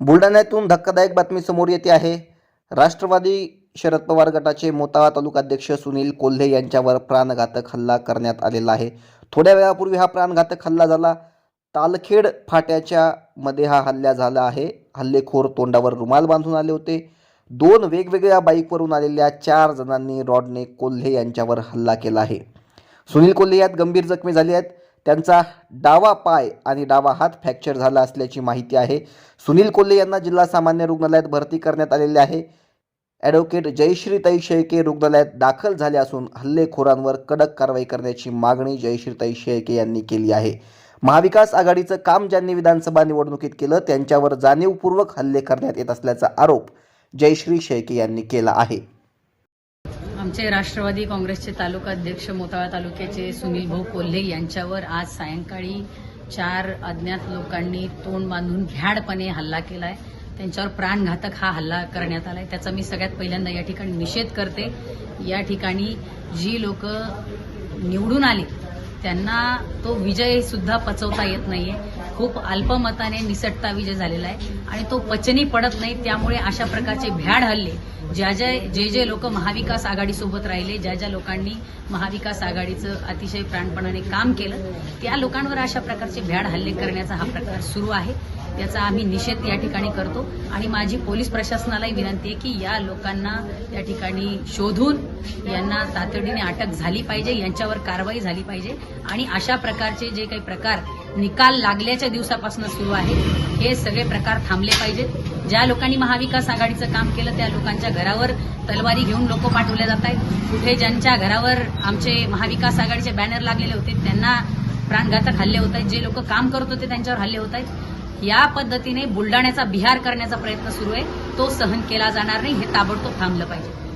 बुलढाण्यातून धक्कादायक बातमी समोर येते आहे. राष्ट्रवादी शरद पवार गटाचे मोताळा तालुकाध्यक्ष सुनील कोल्हे यांच्यावर प्राणघातक हल्ला करण्यात आलेला आहे. थोड्या वेळापूर्वी हा प्राणघातक हल्ला झाला. तालखेड फाट्याच्या मध्ये हा हल्ला झाला आहे. हल्लेखोर तोंडावर रुमाल बांधून आले होते. दोन वेगवेगळ्या बाईकवरून आलेल्या चार जणांनी रॉडने कोल्हे यांच्यावर हल्ला केला आहे. सुनील कोल्हे यात गंभीर जखमी झाले आहेत. त्यांचा डावा पाय आणि डावा हात फ्रॅक्चर झाला असल्याची माहिती आहे. सुनील कोल्हे यांना जिल्हा सामान्य रुग्णालयात भरती करण्यात आलेले आहे. ॲडव्होकेट जयश्रीताई शेळके रुग्णालयात दाखल झाले असून हल्लेखोरांवर कडक कारवाई करण्याची मागणी जयश्रीताई शेळके यांनी केली आहे. महाविकास आघाडीचं काम ज्यांनी विधानसभा निवडणुकीत केलं त्यांच्यावर जाणीवपूर्वक हल्ले करण्यात येत असल्याचा आरोप जयश्री शेळके यांनी केला आहे. आमचे राष्ट्रवादी काँग्रेसचे तालुका अध्यक्ष मोताळा तालुक्याचे सुनील भाऊ कोल्हे यांच्यावर आज सायंकाळी चार अज्ञात लोकांनी तोंड बांधून भ्याडपणे हल्ला केलाय. त्यांच्यावर प्राणघातक हा हल्ला करण्यात आलाय. त्याचा मी सगळ्यात पहिल्यांदा या ठिकाणी निषेध करते. या ठिकाणी जी लोक निवडून आली त्यांना तो विजय सुद्धा पचवता येत नाहीये. खूप अल्पमताने निसटता विजय झालेला आहे. आणि तो पचनी पडत नाही त्यामुळे अशा प्रकारचे भ्याड हल्ले ज्या ज्या जे जे लोक महाविकास आघाडीसोबत राहिले ज्या ज्या लोकांनी महाविकास आघाडीचं अतिशय प्राणपणाने काम केलं त्या लोकांवर अशा प्रकारचे भ्याड हल्ले करण्याचा हा प्रकार सुरू आहे. त्याचा आम्ही निषेध या ठिकाणी करतो. आणि माझी पोलीस प्रशासनालाही विनंती आहे की या लोकांना या ठिकाणी शोधून यांना तातडीने अटक झाली पाहिजे यांच्यावर कारवाई झाली पाहिजे. आणि अशा प्रकारचे जे काही प्रकार निकाल लागल्याच्या दिवसापासून सुरू आहे. हे सगळे प्रकार थांबले पाहिजेत. ज्या लोकांनी महाविकास आघाडीचं काम केलं त्या लोकांच्या घरावर तलवारी घेऊन लोक पाठवले जात आहेत. कुठे ज्यांच्या घरावर आमचे महाविकास आघाडीचे बॅनर लागलेले होते त्यांना प्राणघातक हल्ले होत आहेत. जे लोक काम करत होते त्यांच्यावर हल्ले होत आहेत. या पद्धतीने बुलडाण्याचा बिहार करण्याचा प्रयत्न सुरू आहे. तो सहन केला जाणार नाही. हे ताबडतोब थांबलं पाहिजे.